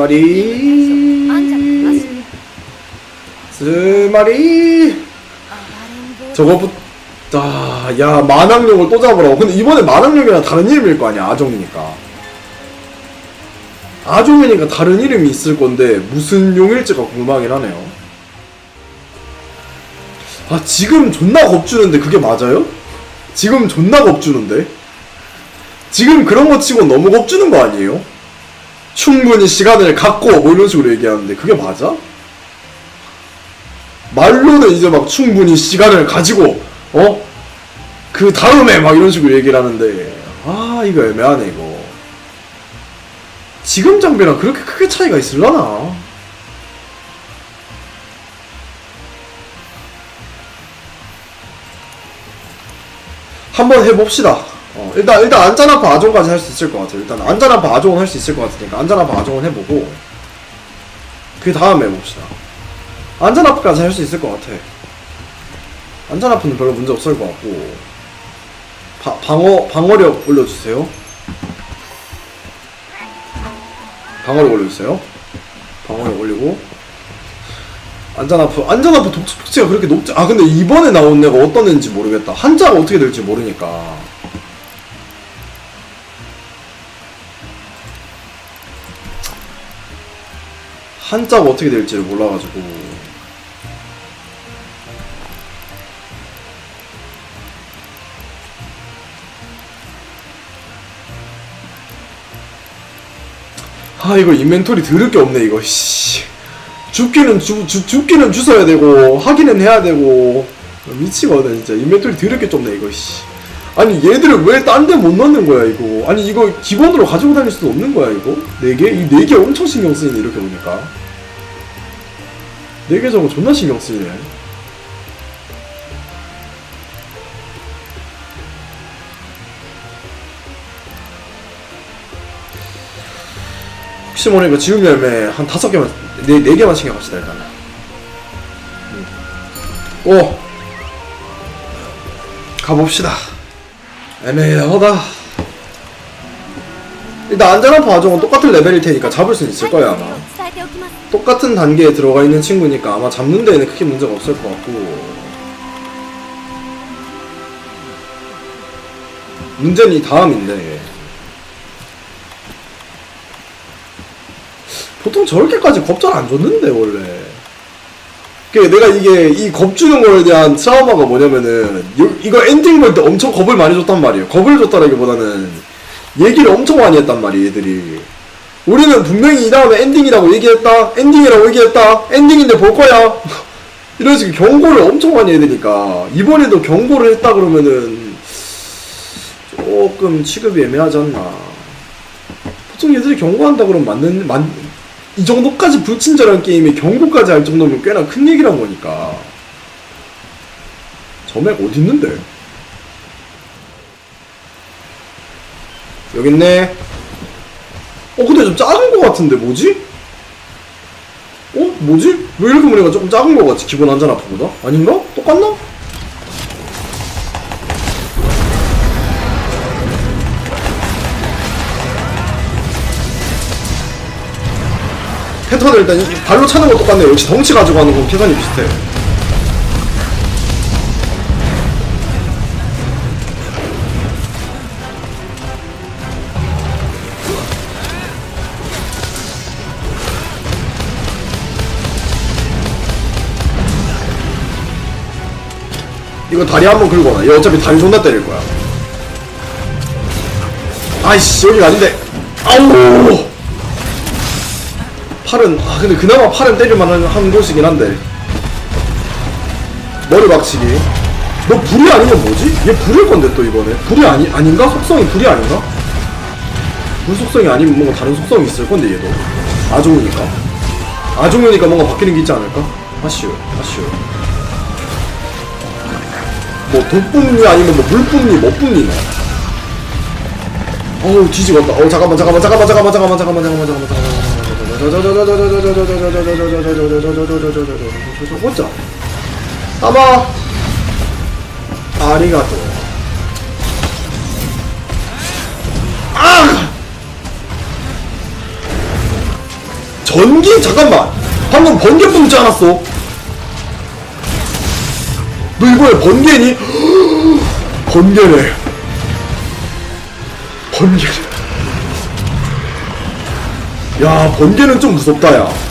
스마리. 스마리. 저거부터 아, 야 만왕용을 또 잡으라고. 근데 이번에 만왕용이랑 다른 이름일 거 아니야 아종이니까. 아종이니까 다른 이름이 있을 건데 무슨 용일지가 궁금하긴 하네요. 아 지금 존나 겁주는데 그게 맞아요? 지금 존나 겁주는데? 지금 그런 거 치고 너무 겁주는 거 아니에요? 충분히 시간을 갖고 뭐 이런 식으로 얘기하는데 그게 맞아? 말로는 이제 막 충분히 시간을 가지고 어? 그 다음에 막 이런 식으로 얘기를 하는데 아 이거 애매하네 이거 지금 장비랑 그렇게 크게 차이가 있을라나? 한번 해봅시다. 어, 일단 일단 안전아파 아종까지 할 수 있을 것 같아요. 일단 안전아파 아종은 할 수 있을 것 같으니까 안전아파 아종은 해보고 그 다음에 해봅시다. 안전아파까지 할 수 있을 것 같아. 안전아파는 별로 문제 없을 것 같고 바, 방어 방어력 올려주세요. 방어력 올려주세요. 방어력 올리고 안전아프 안전아프 독수 폭치가 그렇게 높지 아 근데 이번에 나온 애가 어떤 애인지 모르겠다 한자가 어떻게 될지 모르니까 한자가 어떻게 될지를 몰라가지고. 아 이거 인벤토리 들을 게 없네 이거. 씨. 죽기는 주, 주, 죽기는 주워야 되고 하기는 해야 되고. 미치거든 진짜. 인벤토리 들을 게 좁네 이거 씨. 아니 얘들을 왜 딴 데 못 넣는 거야 이거? 아니 이거 기본으로 가지고 다닐 수도 없는 거야 이거? 네 개? 이 네 개 엄청 신경 쓰이네 이렇게 보니까 네 개 저거 존나 신경 쓰이네. 혹시 모르니까 지금 열매 한 다섯 개만 네, 네 개만 신경 갑시다, 일단. 음. 오 가봅시다. 애매하다. 일단 안전한 과정은 똑같은 레벨일 테니까 잡을 수 있을 거야 아마. 똑같은 단계에 들어가 있는 친구니까 아마 잡는 데에는 크게 문제가 없을 것 같고. 문제는 이 다음인데. 보통 저렇게까지 겁잘 안 줬는데 원래. 그 내가 이게 이 겁 주는 거에 대한 트라우마가 뭐냐면은 요- 이거 엔딩 볼 때 엄청 겁을 많이 줬단 말이에요. 겁을 줬다라기보다는 얘기를 엄청 많이 했단 말이에요 얘들이 우리는 분명히 이 다음에 엔딩이라고 얘기했다 엔딩이라고 얘기했다 엔딩인데 볼 거야. 이런 식의 경고를 엄청 많이 해야 되니까. 이번에도 경고를 했다 그러면은 조금 취급이 애매하지 않나. 보통 얘들이 경고한다 그러면 맞는 만, 이 정도까지 불친절한 게임에 경고까지 할 정도면 꽤나 큰 얘기란 거니까. 점액 어딨는데? 여기 있네. 어 근데 좀 작은 거 같은데 뭐지? 어? 뭐지? 왜 이렇게 보니까 조금 작은 거 같지? 기본 안전 아프보다? 아닌가? 똑같나? 패턴을 일단 이- 발로 차는 거 똑같네 역시 덩치 가지고 하는 건 패턴이 비슷해 이거 다리 한번 긁어 놔. 얘 어차피 다리 존나 때릴 거야. 아이씨, 여기가 아닌데. 아우! 팔은, 아, 근데 그나마 팔은 때릴만한 한 곳이긴 한데. 머리 박치기. 너 불이 아니면 뭐지? 얘 불일 건데 또 이번에. 불이 아니, 아닌가? 속성이 불이 아닌가? 불 속성이 아니면 뭔가 다른 속성이 있을 건데 얘도. 아종이니까. 아종이니까 뭔가 바뀌는 게 있지 않을까? 아쉬워, 아쉬워. 뭐 독분리 아니면 뭐 물분리 뭐 분리네 어우 뒤집었다 어 잠깐만 잠깐만 잠깐만 잠깐만 잠깐만 잠깐만 잠깐만 잠깐만 보자 아마 아리가또 아 전기 잠깐만 방금 번개 뿜지 않았어 너 이번에 번개니? 번개네 번개네 야 번개는 좀 무섭다 야.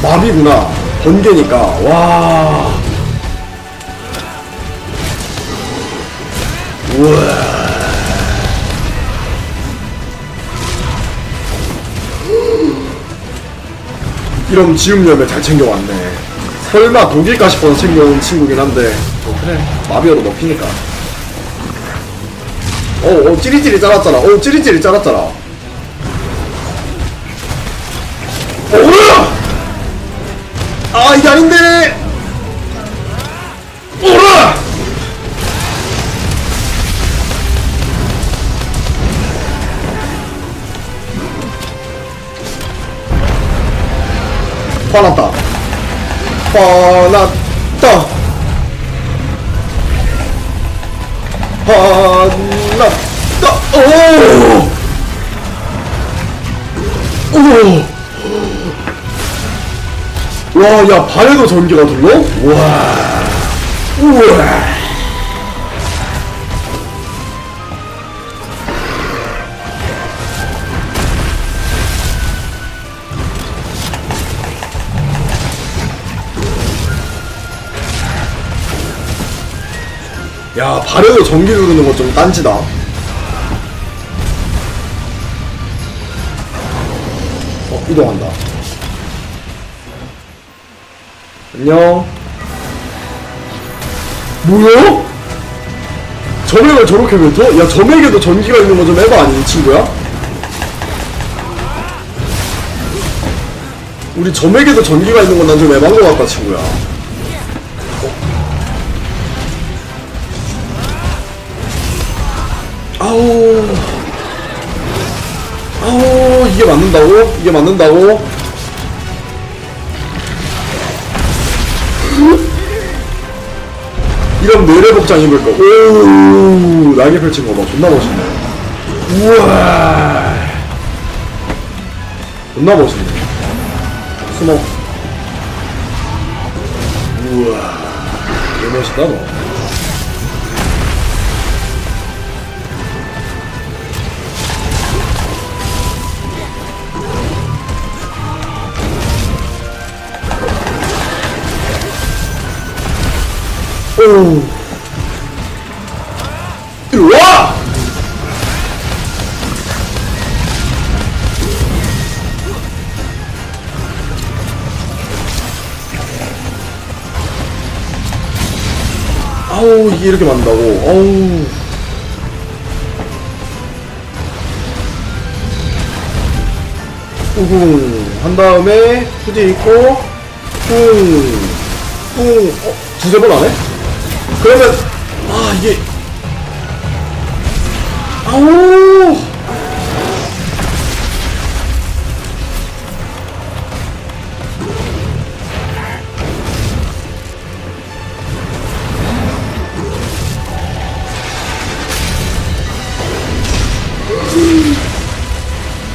마비구나. 번개니까. 와. 우와 이런 지음염에 잘 챙겨왔네. 설마 독일까 싶어서 챙겨온 친구긴 한데. 뭐 그래. 마비어도 먹히니까. 어, 어 찌리찌리 잘랐잖아. 어 찌리찌리 잘랐잖아. 어 뭐야! 아 이게 아닌데 화났다 화났다 화났다 오오 와, 야, 발에도 전기가 돌려? 와. 우와. 야, 발에도 전기 누르는 거 좀 딴지다. 어, 이동한다. 안녕. 뭐야? 점액을 저렇게 뱉어? 야, 점액에도 전기가 있는 거 좀 해봐, 아니, 이 친구야? 우리 점액에도 전기가 있는 건 난좀것 같다, 친구야. 아우. 아우, 이게 맞는다고? 이게 맞는다고? 이런 뇌래 복장 입을 거. 오, 날개 펼친 거 봐. 존나 멋있네. 우와. 존나 멋있네. 숨어. 우와. 개 멋있다, 너. 오. 이리 와! 아우 이게 이렇게 맞는다고 아우 우궁 한 다음에 후지 있고 쿵쿵 어? 두세 번 안 해? 그러면 아 이게 아우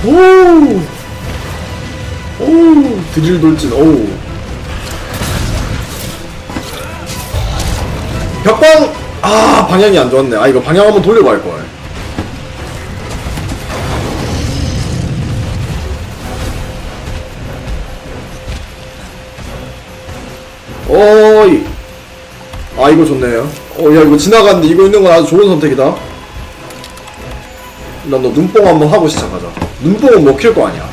오! 오! 드릴 돌진, 오! 벽방! 아, 방향이 안 좋았네. 아, 이거 방향 한번 돌리고 할걸. 어이. 아, 이거 좋네요. 어, 야, 이거 지나갔는데 이거 있는 건 아주 좋은 선택이다. 난너 눈뽕 한번 하고 시작하자. 눈뽕은 먹힐 거 아니야.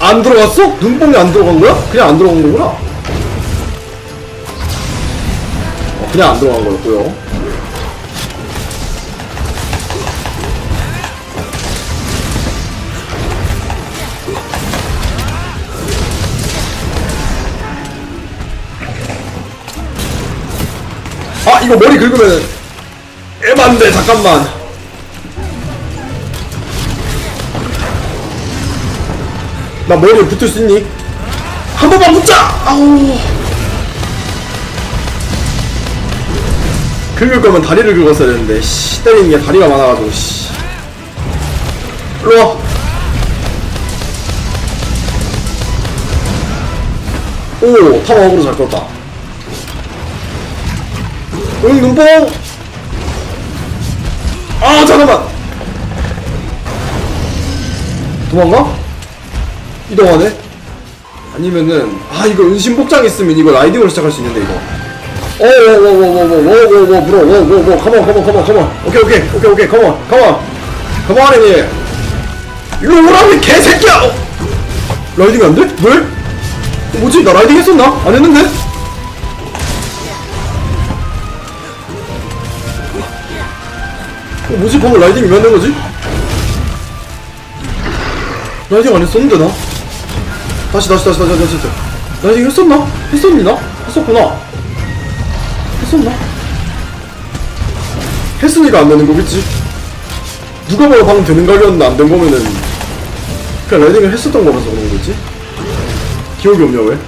안 들어갔어? 눈뽕이 안 들어간 거야? 그냥 안 들어간 거구나. 그냥 안 들어간 거였고요. 아 이거 머리 긁으면 에반데 잠깐만 나 머리에 붙을 수 있니? 한 번만 붙자! 아우 긁을 거면 다리를 긁었어야 되는데 씨 때리는 게 다리가 많아가지고 씨. 일로와. 오 타워 어그로 잘 끌었다. 응 눈뽕. 아 잠깐만. 도망가? 이동하네? 아니면은 아 이거 은신 복장 있으면 이거 라이딩으로 시작할 수 있는데 이거 오오오오오오오오오오 물어 오오오 컴온 컴온 컴온 컴온 오케이 오케이 오케이 오케이 컴온 컴온 컴온 아니 일로 오라고 이 개새끼야 어? 라이딩 안 돼? 왜? 어, 뭐지 나 라이딩 했었나? 안 했는데? 어, 뭐지 방금 라이딩이 왜 안 된 거지? 라이딩 안 했었는데 나? 다시 다시 다시 다시 다시 다시 라이딩 했었나? 했었나? 했었구나 했었나? 했으니까 안 되는 거겠지? 누가 봐도 방금 되는 각이었는데 안 된 거면은 그냥 라이딩을 했었던 거면서 그런 거겠지? 기억이 없냐 왜?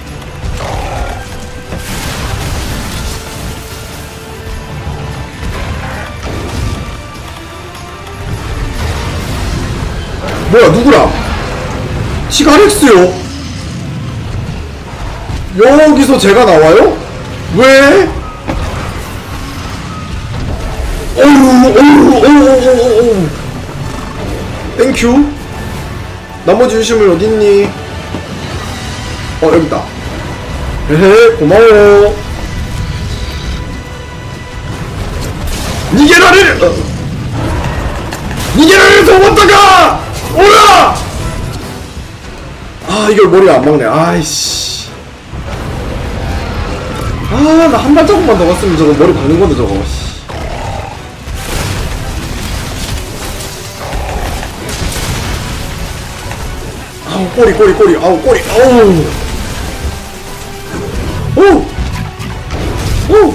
뭐야 누구랑? 시가렉스요? 여기서 제가 나와요? 왜? 어휴 땡큐 나머지 유심을 어딨니? 어 여기있다 헤헤 고마워 니게 나를 어. 니게 나를 도망다가 오라 아 이걸 머리가 안 막네 아이씨 아 나 한 발자국만 더 갔으면 저거 머리 박는 건데 저거 아우 꼬리 꼬리 꼬리 아우 꼬리 아우 오! 오!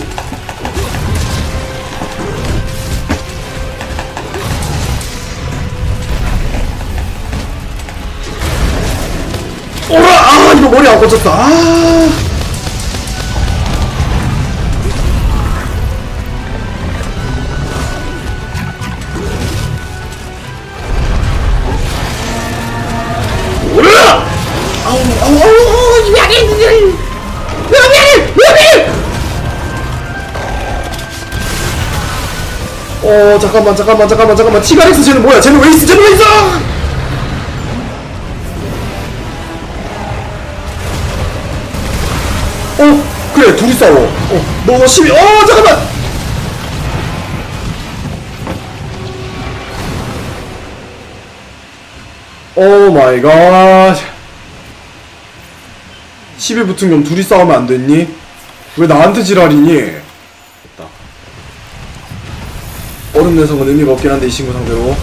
오라! 아 이거 머리 안 꽂혔다 아 잠깐만 잠깐만 잠깐만 잠깐만. 티가렉스 쟤는 뭐야? 쟤는 왜 있어? 쟤는 왜 있어? 어 그래 둘이 싸워. 어너 심해 어 잠깐만! 오 마이 갓 10위 붙은 놈 둘이 싸우면 안 됐니? 왜 나한테 지랄이니? 얼음 내성은 의미가 없긴 한데 이 친구 상대로.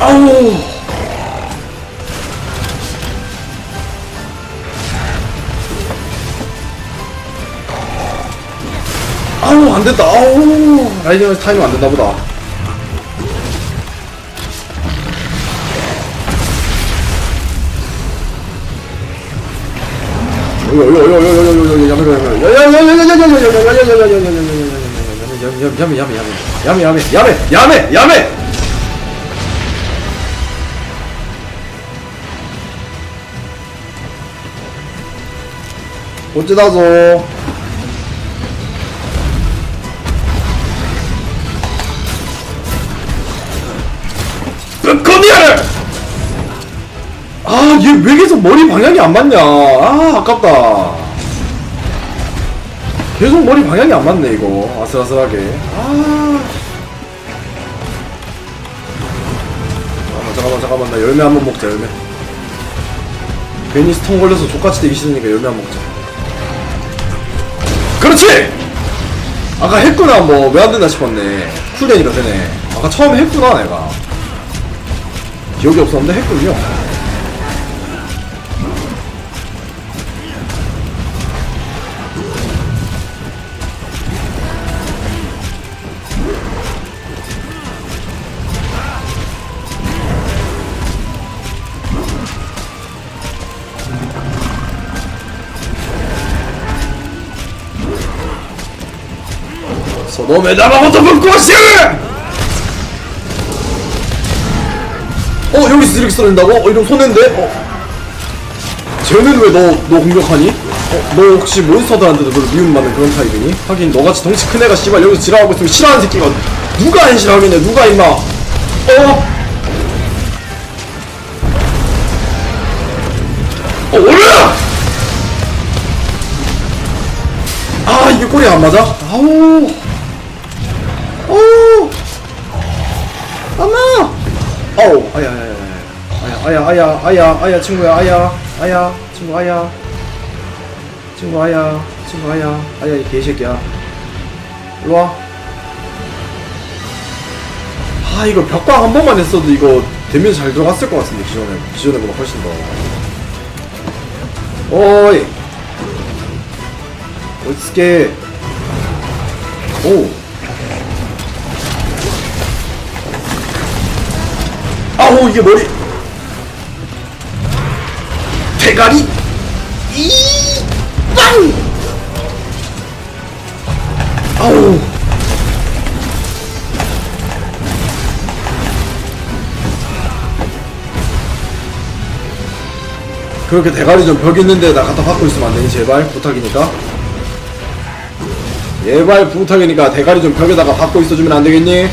아우! 아우 안 됐다. 아우! 라이딩 타이밍 안 됐나 보다 야매 야매 야매 야매 야매 어찌다소 거미야를 아, 얘 왜 계속 머리 방향이 안 맞냐? 아, 아깝다. 계속 머리 방향이 안 맞네, 이거. 아슬아슬하게. 아. 잠깐만, 잠깐만, 잠깐만. 나 열매 한번 먹자, 열매. 괜히 스톤 걸려서 족같이 되기 싫으니까 열매 한번 먹자. 그렇지! 아까 했구나, 뭐, 왜 안 된다 싶었네. 쿨되니까 되네. 아까 처음에 했구나, 내가. 기억이 없었는데 했군요. 저놈의 나라부터 불꽃이! 어 여기서 이렇게 쏘는다고? 어 이러면 손해인데? 어 쟤는 왜 너 너 공격하니? 어, 너 혹시 몬스터들한테도 별로 미움받는 그런 타입이니? 하긴 너같이 덩치 큰 애가 씨발 여기서 지랄하고 있으면 싫어하는 새끼가 누가 안 싫어하겠냐 누가 임마 어? 어 오르라! 아 이게 꼬리 안 맞아? 아우 어 아마! 아우 아야 아야 아야 아야 아야 아야 친구야 아야 아야 친구 아야. 친구 아야 친구 아야. 아야 이 개새끼야. 일로 와. 아 이거 벽광 한 번만 했어도 이거 데미지 잘 들어갔을 것 같은데 기존에 기존에보다 훨씬 더. 어이. 어디스게 오 아우 이게 머리. 대가리. 이빵! 아우. 그렇게 대가리 좀 벽 있는데 나 갖다 받고 있으면 안 되니 제발? 부탁이니까. 제발 부탁이니까 대가리 좀 벽에다가 받고 있어주면 안 되겠니?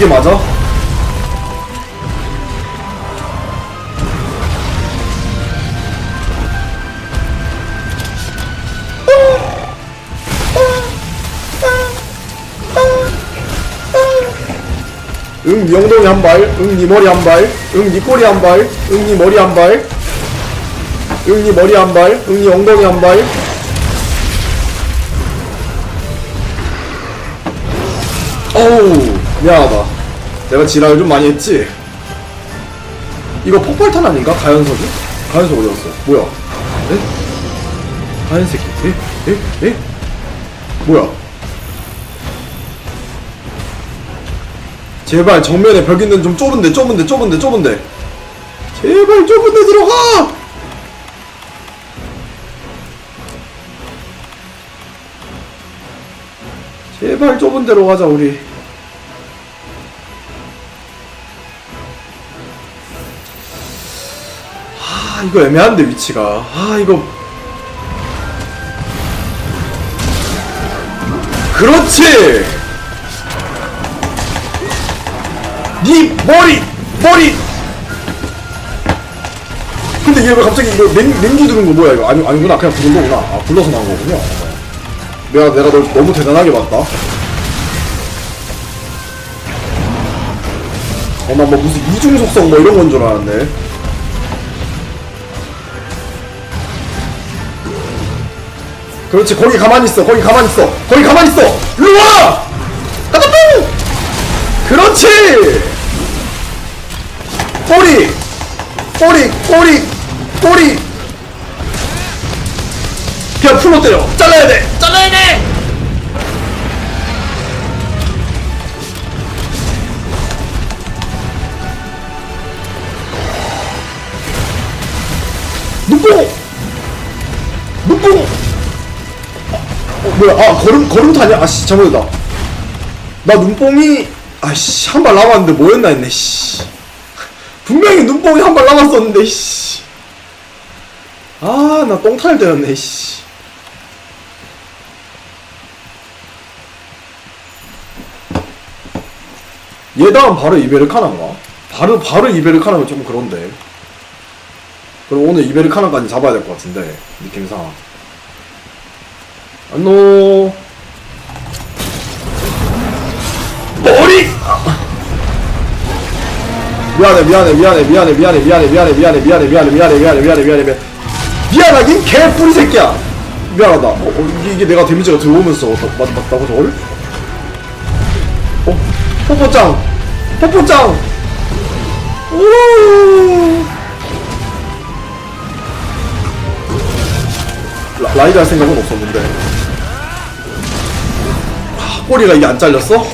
이게 맞아? 응, 니 엉덩이 한 발, 응, 니 머리 한 발, 응, 니 꼬리 한 발, 응, 니 머리 한 발, 응, 니 머리 한 발, 응, 니 엉덩이 한 발. 어우, 미안하다. 내가 지랄을 좀 많이 했지? 이거 폭발탄 아닌가? 가연석이? 가연석 어디 갔어? 뭐야? 에? 가연 새끼. 에? 에? 에? 뭐야? 제발 정면에 벽 있는 좀 좁은데 좁은데 좁은데 좁은데 제발 좁은데 들어가 제발 좁은 데로 가자 우리 아 이거 애매한데 위치가. 아 이거. 그렇지! 네 머리 머리! 근데 얘 왜 갑자기 이거 냉, 냉기 두는 거 뭐야 이거? 아니, 아니구나. 그냥 부른 거구나. 아 불러서 나온 거군요. 어. 내가 내가 널 너무 대단하게 봤다. 어나 뭐 무슨 이중 속성 뭐 이런 건 줄 알았네 그렇지 거기 가만히 있어 거기 가만히 있어 거기 가만히 있어. 일로 와! 뿡 그렇지! 꼬리 꼬리 꼬리 꼬리. 그냥 풀로 때려. 잘라야 돼. 잘라야 돼! 눈뽕 뭐야 아 걸음 걸음타냐 아씨 잘못했다 나 눈뽕이 아씨 한 발 남았는데 뭐였나 했네 씨 분명히 눈뽕이 한 발 남았었는데 씨. 아 나 똥탈 되었네 씨. 얘 다음 바로 이베르카나인가? 바로 바로 이베르카나면 조금 그런데 그럼 오늘 이베르카나까지 잡아야 될 것 같은데 느낌상 안노 머리 미안해 미안해 미안해 미안해 미안해 미안해 미안해 미안해 미안해 미안해 미안해 미안해 미안해 미안해 미안해 미안하긴 개뿌리 새끼야 미안하다 어, 어, 이게, 이게 내가 데미지가 들어오면서 맞, 맞다고 저걸? 어? 뽀뽀짱 뽀뽀짱 우 라, 라이드 할 생각은 없었는데 아, 꼬리가 이게 안 잘렸어?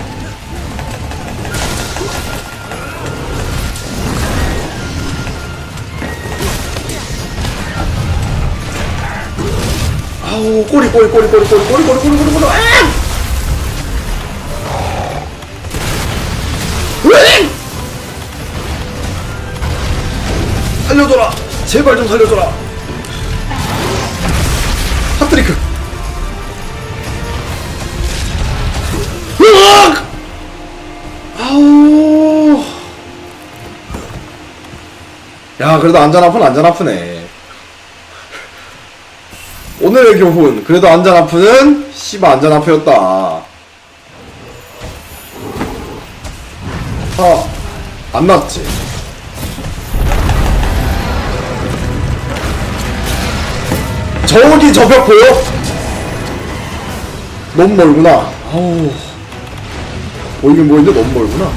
아우 꼬리 꼬리 꼬리 꼬리 꼬리 꼬리 꼬리 꼬리 꼬리 꼬리. 아! 꼬리 꼬리 살려줘라. 제발 좀 살려줘라. 야 그래도 안전 아픈 안전 아프네. 오늘의 교훈 그래도 안전 아프는 씨바 안전 아프였다. 아 안 났지? 저기 저 벽 보여? 너무 멀구나. 아우. 보이긴 보이는데? 너무 멀구나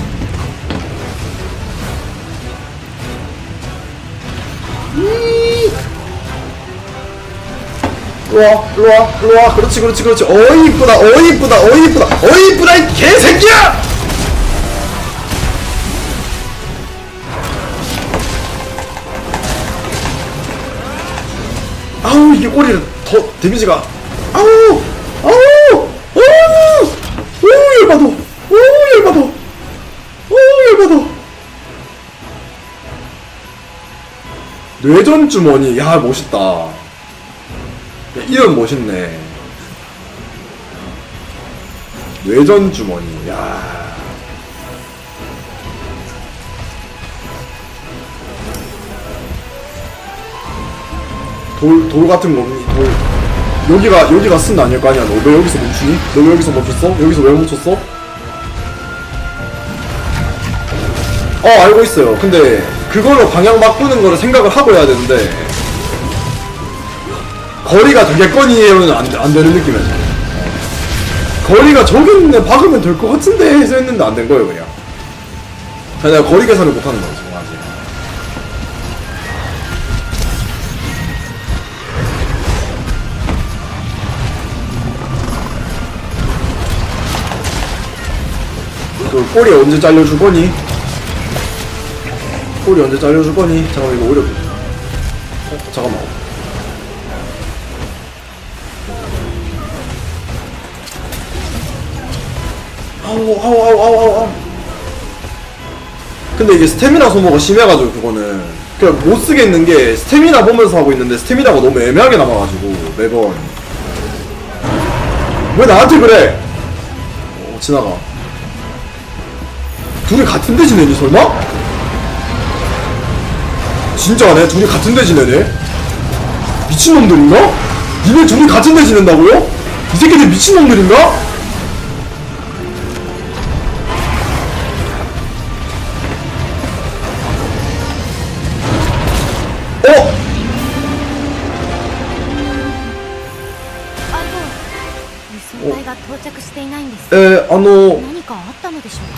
일로와 일로와 일로와 그렇지 그렇지 그렇지. 어이 이쁘다 어이 이쁘다 어이 이쁘다 어이 이쁘다 이 개새끼야! 아우 이게 꼬리를 더 데미지가. 아우 아우 뇌전 주머니 야 멋있다 야, 이름 멋있네. 뇌전 주머니. 야. 돌, 돌 같은 거 없니? 돌. 여기가, 여기가 쓴 아닐 거 아니야. 너 왜 여기서 멈추니? 너 왜 여기서 멈췄어? 여기서 왜 멈췄어? 어, 알고 있어요. 근데, 그걸로 방향 바꾸는 거를 생각을 하고 해야 되는데, 거리가 되겠거니는 안, 안 되는 느낌이었어. 거리가 저기 있는데 박으면 될 것 같은데 해서 했는데 안 된 거예요, 그냥. 그냥 거리 계산을 못 하는 거지. 그 꼬리 언제 잘려줄 거니? 꼬리 언제 잘려줄 거니? 잠깐만, 이거 오려. 어, 잠깐만. 아우 아우 아우 아우 아우 근데 이게 스태미나 소모가 심해가지고 그거는 그냥 못 쓰겠는 게 스태미나 보면서 하고 있는데 스태미나가 너무 애매하게 남아가지고 매번 왜 나한테 그래 어 지나가 둘이 같은 데 지내니 설마? 진짜 안해? 둘이 같은 데 지내네? 미친놈들인가? 니네 둘이 같은 데 지낸다고요? 이 새끼들 미친놈들인가? 어? 어? 에, 아노.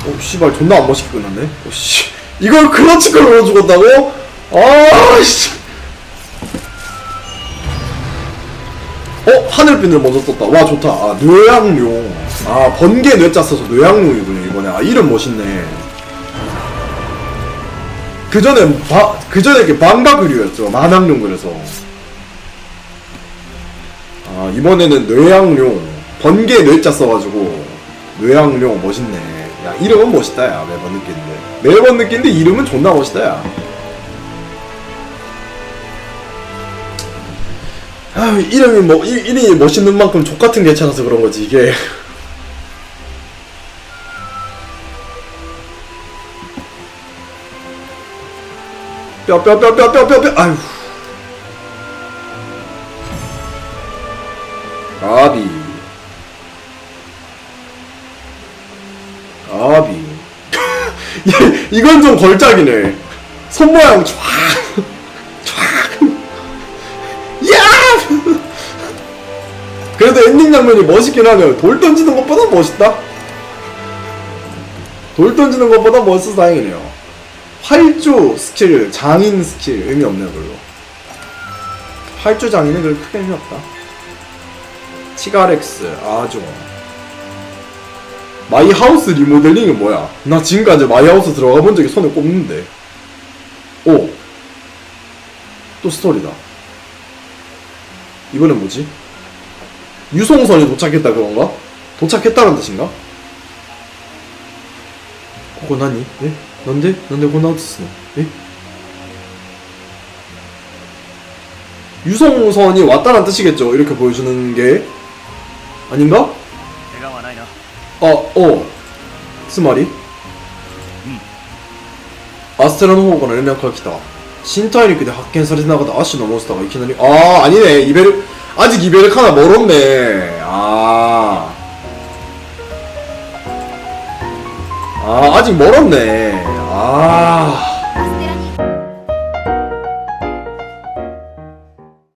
어, 씨발, 존나 안 멋있게 끝났네. 어, 씨. 이걸 클러치 걸로 죽었다고? 아, 씨. 어, 하늘빛을 먼저 떴다. 와, 좋다. 아, 뇌양룡. 아, 번개 뇌자 써서 뇌양룡이군요, 이번에. 아, 이름 멋있네. 그 전에, 바, 그 전에 이렇게 방가그류였죠. 만왕룡 그래서. 아, 이번에는 뇌양룡. 번개 뇌자 써가지고, 뇌양룡 멋있네. 야, 이름은 멋있다, 야. 매번 느끼는데. 매번 느끼는데 이름은 존나 멋있다, 야. 아, 이름이 뭐, 이, 이름이 멋있는 만큼 족 같은 게 괜찮아서 그런 거지, 이게. 뼈, 뼈, 뼈, 뼈, 뼈, 뼈, 뼈, 아유. 아비. 아비. 예, 이건 좀 걸작이네. 손 모양 쫙. 쫙. 그래도 엔딩 장면이 멋있긴 하네요. 돌 던지는 것보다 멋있다. 돌 던지는 것보다 멋있어서 다행이네요. 활주 스킬, 장인 스킬 의미 없네요, 별로. 활주 장인은 그렇게 크게 의미 없다. 치가렉스, 아종. 마이 하우스 리모델링은 뭐야? 나 지금까지 마이 하우스 들어가 본 적이 손에 꼽는데. 오. 또 스토리다. 이번엔 뭐지? 유송선이 도착했다 그건가? 도착했다는 뜻인가? 그거 나니? 예? 난데? 난데 고나우트스노? 예? 유송선이 왔다는 뜻이겠죠 이렇게 보여주는 게 아닌가? 怪我はないな 아, 어. つまりアステラの方から連絡が来た。新大陸で発見されてなかったアッシュのモンスターがいきなり、あー、 아니네. 이베르, 아직 이베르 카나 멀었네. 아. 아, 아직 멀었네. 아.